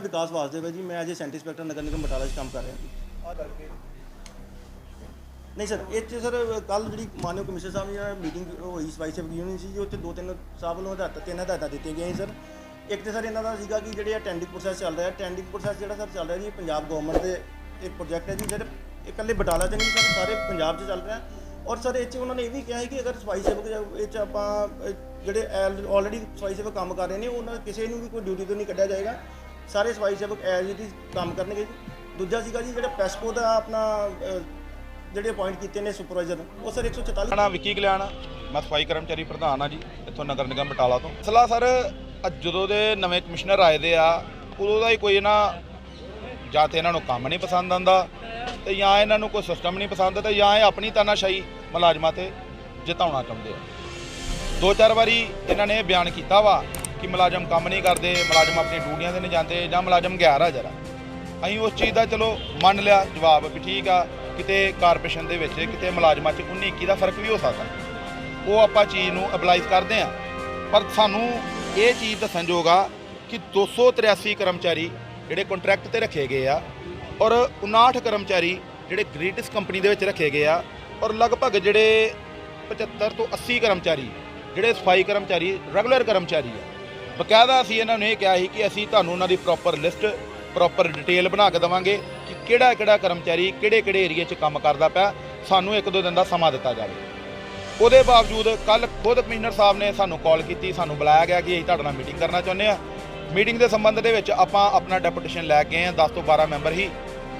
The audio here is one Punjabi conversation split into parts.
ਵਿਕਾਸ ਵਾਸਦੇਵ ਹੈ ਜੀ ਮੈਂ ਅਜੇ ਸੈਂਟਰ ਇੰਸਪੈਕਟਰ ਨਗਰ ਨਿਗਮ ਬਟਾਲਾ 'ਚ ਕੰਮ ਕਰ ਰਿਹਾ। ਜੀ ਆ ਨਹੀਂ ਸਰ ਇਹ 'ਚ ਸਰ ਕੱਲ ਜਿਹੜੀ ਮਾਨਯੋਗ ਕਮਿਸ਼ਨਰ ਸਾਹਿਬ ਦੀ ਮੀਟਿੰਗ ਹੋਈ ਸਫ਼ਾਈ ਸੇਵਕ ਯੂਨੀਅਨ ਸੀ ਜੀ ਉੱਥੇ ਦੋ ਤਿੰਨ ਸਾਹਿਬ ਵੱਲੋਂ ਹਦਾਇਤਾਂ ਤਿੰਨ ਹਦਾਇਤਾਂ ਦਿੱਤੀਆਂ ਗਈਆਂ ਸਰ। ਇੱਕ ਤੇ ਸਰ ਇਹਨਾਂ ਦਾ ਸੀਗਾ ਕਿ ਜਿਹੜੇ ਟੈਂਡਿੰਗ ਪ੍ਰੋਸੈਸ ਚੱਲ ਰਿਹਾ ਟੈਂਡਿੰਗ ਪ੍ਰੋਸੈਸ ਜਿਹੜਾ ਸਰ ਚੱਲ ਰਿਹਾ ਜੀ ਪੰਜਾਬ ਗਵਰਨਮੈਂਟ ਦੇ ਇੱਕ ਪ੍ਰੋਜੈਕਟ ਹੈ ਜੀ ਜਿਹੜੇ ਇਕੱਲੇ ਬਟਾਲਾ 'ਚ ਨਹੀਂ ਸਰ ਸਾਰੇ ਪੰਜਾਬ 'ਚ ਚੱਲ ਰਿਹਾ। ਔਰ ਸਰ ਇਹ 'ਚ ਉਹਨਾਂ ਨੇ ਇਹ ਵੀ ਕਿਹਾ ਹੈ ਕਿ ਅਗਰ ਸਫ਼ਾਈ ਸੇਵਕ ਜਾਂ ਇਹ 'ਚ ਆਪਾਂ ਜਿਹੜੇ ਆਲਰੇਡੀ ਸਫ਼ਾਈ ਸੇਵਕ ਕੰਮ ਕਰ ਰਹੇ ਨੇ ਉਹਨਾਂ ਕਿਸੇ ਨੂੰ ਵੀ ਕੋਈ ਡਿਊਟੀ ਤੋਂ ਨਹੀਂ ਕੱਢਿਆ ਜਾਏਗਾ। ਸਾਰੇ ਸਫ਼ਾਈ ਸੇਵਕ ਐਜ਼ ਇਟ ਇਜ਼ ਕੰਮ ਕਰਨਗੇ ਦੂਜਾ ਸੀਗਾ ਜੀ, ਜਿਹੜਾ ਪੈਸਕੋ ਦਾ ਆਪਣਾ ਜਿਹੜੇ ਅਪਾਇੰਟ ਕੀਤੇ ਨੇ ਸੁਪਰਵਾਈਜ਼ਰ ਉਹ ਸਰ 144 ਮੇਰਾ ਵਿੱਕੀ ਕਲਿਆਣ ਮੈਂ ਸਫ਼ਾਈ ਕਰਮਚਾਰੀ ਪ੍ਰਧਾਨ ਆ ਜੀ, ਇੱਥੋਂ ਨਗਰ ਨਿਗਮ ਬਟਾਲਾ ਤੋਂ। ਮਸਲਾ ਸਰ ਜਦੋਂ ਦੇ ਨਵੇਂ ਕਮਿਸ਼ਨਰ ਆਏ ਦੇ ਆ, ਉਦੋਂ ਦਾ ਹੀ ਕੋਈ ਨਾ, ਜਾਂ ਤੇ ਇਹਨਾਂ ਨੂੰ ਕੰਮ ਨਹੀਂ ਪਸੰਦ ਆਂਦਾ ਤੇ ਜਾਂ ਇਹਨਾਂ ਨੂੰ ਕੋਈ ਸਿਸਟਮ ਨਹੀਂ ਪਸੰਦ, ਤੇ ਜਾਂ ਇਹ ਆਪਣੀ ਤਾਨਾਸ਼ਾਹੀ ਮੁਲਾਜ਼ਮਾਂ ਤੇ ਜਿਤਾਉਣਾ ਚਾਹੁੰਦੇ ਆ। ਦੋ ਚਾਰ ਵਾਰੀ ਇਹਨਾਂ ਨੇ ਇਹ ਬਿਆਨ ਕੀਤਾ ਵਾ ਕਿ ਮੁਲਾਜ਼ਮ ਕੰਮ ਨਹੀਂ ਕਰਦੇ, ਮੁਲਾਜ਼ਮ ਆਪਣੀ ਡਿਊਟੀਆਂ ਤੇ ਨਹੀਂ ਜਾਂਦੇ ਜਾਂ ਮੁਲਾਜ਼ਮ ਗੈਰ ਹਾਜ਼ਰ ਜ਼ਰਾ। ਅਸੀਂ ਉਸ ਚੀਜ਼ ਦਾ ਚਲੋ ਮੰਨ ਲਿਆ, ਜਵਾਬ ਵੀ ਠੀਕ ਆ, ਕਿਤੇ ਕਾਰਪੋਰੇਸ਼ਨ ਦੇ ਵਿੱਚ, ਕਿਤੇ ਮੁਲਾਜ਼ਮਾਂ 'ਚ 19 21 ਦਾ ਫ਼ਰਕ ਵੀ ਹੋ ਸਕਦਾ। ਉਹ ਆਪਾਂ ਚੀਜ਼ ਨੂੰ ਅਪਲਾਈਜ਼ ਕਰਦੇ ਆ। ਪਰ ਸਾਨੂੰ ਇਹ ਚੀਜ਼ ਦੱਸਣ ਯੋਗ ਆ ਕਿ 283 ਕਰਮਚਾਰੀ ਜਿਹੜੇ ਕੰਟਰੈਕਟ ਤੇ ਰੱਖੇ ਗਏ ਆ ਔਰ 59 ਕਰਮਚਾਰੀ ਜਿਹੜੇ ਗ੍ਰੇਟਸ ਕੰਪਨੀ ਦੇ ਵਿੱਚ ਰੱਖੇ ਗਏ ਆ ਔਰ ਲਗਭਗ ਜਿਹੜੇ 75 ਤੋਂ 80 ਕਰਮਚਾਰੀ, ਜਿਹੜੇ ਸਫ਼ਾਈ ਕਰਮਚਾਰੀ ਰੈਗੂਲਰ ਕਰਮਚਾਰੀ ਆ ਬਕਾਇਦਾ ਅਸੀਂ ਇਹਨਾਂ ਨੂੰ ਇਹ ਕਿਹਾ ਸੀ ਕਿ ਅਸੀਂ ਤੁਹਾਨੂੰ ਉਹਨਾਂ ਦੀ ਪ੍ਰੋਪਰ ਲਿਸਟ ਪ੍ਰੋਪਰ ਡਿਟੇਲ ਬਣਾ ਕੇ ਦੇਵਾਂਗੇ ਕਿ ਕਿਹੜਾ ਕਿਹੜਾ ਕਰਮਚਾਰੀ ਕਿਹੜੇ ਕਿਹੜੇ ਏਰੀਆ 'ਚ ਕੰਮ ਕਰਦਾ ਪਿਆ, ਸਾਨੂੰ ਇੱਕ ਦੋ ਦਿਨ ਦਾ ਸਮਾਂ ਦਿੱਤਾ ਜਾਵੇ। ਉਹਦੇ ਬਾਵਜੂਦ ਕੱਲ ਖੁਦ ਕਮਿਸ਼ਨਰ ਸਾਹਿਬ ਨੇ ਸਾਨੂੰ ਕਾਲ ਕੀਤੀ, ਸਾਨੂੰ ਬੁਲਾਇਆ ਗਿਆ ਕਿ ਅਸੀਂ ਤੁਹਾਡੇ ਨਾਲ ਮੀਟਿੰਗ ਕਰਨਾ ਚਾਹੁੰਦੇ ਆ ਮੀਟਿੰਗ ਦੇ ਸੰਬੰਧ ਦੇ ਵਿੱਚ ਆਪਾਂ ਆਪਣਾ ਡੈਪੂਟੇਸ਼ਨ ਲੈ ਕੇ ਆਏ ਆ 10 ਤੋਂ 12 ਮੈਂਬਰ ਹੀ।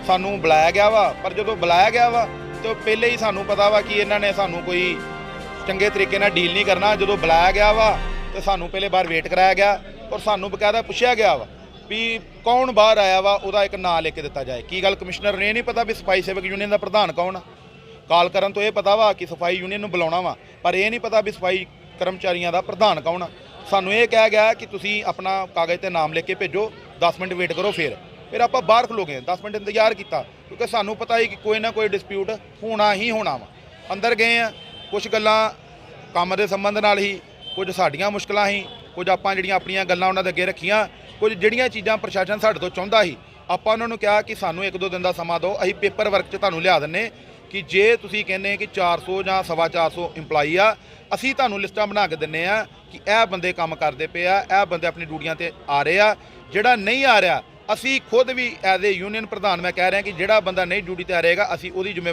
ਸਾਨੂੰ ਬੁਲਾਇਆ ਗਿਆ ਵਾ, ਪਰ ਜਦੋਂ ਬੁਲਾਇਆ ਗਿਆ ਵਾ, ਤੇ ਪਹਿਲੇ ਹੀ ਸਾਨੂੰ ਪਤਾ ਵਾ ਕਿ ਇਹਨਾਂ ਨੇ ਸਾਨੂੰ ਕੋਈ ਚੰਗੇ ਤਰੀਕੇ ਨਾਲ ਡੀਲ ਨਹੀਂ ਕਰਨਾ। ਜਦੋਂ ਬੁਲਾਇਆ ਗਿਆ ਵਾ ਤੇ ਸਾਨੂੰ ਪਹਿਲੇ ਬਾਰ ਵੇਟ ਕਰਾਇਆ ਗਿਆ ਔਰ ਸਾਨੂੰ ਬਕਾਇਦਾ ਪੁੱਛਿਆ ਗਿਆ ਵਾ ਵੀ ਕੌਣ ਬਾਹਰ ਆਇਆ ਵਾ, ਉਹਦਾ ਇੱਕ ਨਾਂ ਲੈ ਕੇ ਦਿੱਤਾ ਜਾਏ। ਕੀ ਗੱਲ ਕਮਿਸ਼ਨਰ ਨੇ ਇਹ ਨਹੀਂ ਪਤਾ ਵੀ ਸਫ਼ਾਈ ਸੇਵਕ ਯੂਨੀਅਨ ਦਾ ਪ੍ਰਧਾਨ ਕੌਣ ਆ? ਕਾਲ ਕਰਨ ਤੋਂ ਇਹ ਪਤਾ ਵਾ ਕਿ ਸਫ਼ਾਈ ਯੂਨੀਅਨ ਨੂੰ ਬੁਲਾਉਣਾ ਵਾ, ਪਰ ਇਹ ਨਹੀਂ ਪਤਾ ਵੀ ਸਫ਼ਾਈ ਕਰਮਚਾਰੀਆਂ ਦਾ ਪ੍ਰਧਾਨ ਕੌਣ ਆ। ਸਾਨੂੰ ਇਹ ਕਿਹਾ ਗਿਆ ਕਿ ਤੁਸੀਂ ਆਪਣਾ ਕਾਗਜ਼ ਤੇ ਨਾਮ ਲਿਖ ਕੇ ਭੇਜੋ 10 ਮਿੰਟ ਵੇਟ ਕਰੋ ਫਿਰ। ਫਿਰ ਆਪਾਂ ਬਾਹਰ ਖਲੋ ਗਏ 10 ਮਿੰਟ ਇੰਤਜ਼ਾਰ ਕੀਤਾ, ਕਿਉਂਕਿ ਸਾਨੂੰ ਪਤਾ ਹੀ ਕਿ ਕੋਈ ਨਾ ਕੋਈ ਡਿਸਪਿਊਟ ਹੋਣਾ ਹੀ ਹੋਣਾ ਵਾ। ਅੰਦਰ ਗਏ ਆ ਕੁਝ ਗੱਲਾਂ ਕੰਮ ਦੇ ਸੰਬੰਧ ਨਾਲ ਹੀ ਕੁਝ ਸਾਡੀਆਂ ਮੁਸ਼ਕਲਾਂ ਸੀ, ਕੁਝ ਆਪਾਂ ਜਿਹੜੀਆਂ ਆਪਣੀਆਂ ਗੱਲਾਂ ਉਹਨਾਂ ਦੇ ਅੱਗੇ ਰੱਖੀਆਂ, ਕੁਝ ਜਿਹੜੀਆਂ ਚੀਜ਼ਾਂ ਪ੍ਰਸ਼ਾਸਨ ਸਾਡੇ ਤੋਂ ਚਾਹੁੰਦਾ ਸੀ, ਆਪਾਂ ਉਹਨਾਂ ਨੂੰ ਕਿਹਾ ਕਿ ਸਾਨੂੰ ਇੱਕ ਦੋ ਦਿਨ ਦਾ ਸਮਾਂ ਦਿਓ, ਅਸੀਂ ਪੇਪਰ ਵਰਕ 'ਚ ਤੁਹਾਨੂੰ ਲਿਆ ਦਿੰਨੇ ਕਿ ਜੇ ਤੁਸੀਂ ਕਹਿੰਦੇ ਕਿ 400 ਜਾਂ ਸਵਾ 400 EMPLOYE ਆ, ਅਸੀਂ ਤੁਹਾਨੂੰ ਲਿਸਟਾਂ ਬਣਾ ਕੇ ਦਿੰਨੇ ਆ ਕਿ ਇਹ ਬੰਦੇ ਕੰਮ ਕਰਦੇ ਪਏ ਆ, ਇਹ ਬੰਦੇ ਆਪਣੀ ਡਿਊਟੀਆਂ ਤੇ ਆ ਰਹੇ ਆ, ਜਿਹੜਾ ਨਹੀਂ ਆ ਰਿਹਾ, ਅਸੀਂ ਖੁਦ ਵੀ ਐਜ਼ ਏ ਯੂਨੀਅਨ ਪ੍ਰਧਾਨ ਮੈਂ ਕਹਿ ਰਿਹਾ ਕਿ ਜਿਹੜਾ ਬੰਦਾ ਨਹੀਂ ਡਿਊਟੀ ਤੇ ਆ ਰਹੇਗਾ, ਅਸੀਂ ਉਹਦੀ ਜ਼ਿੰਮੇਵਾਰੀ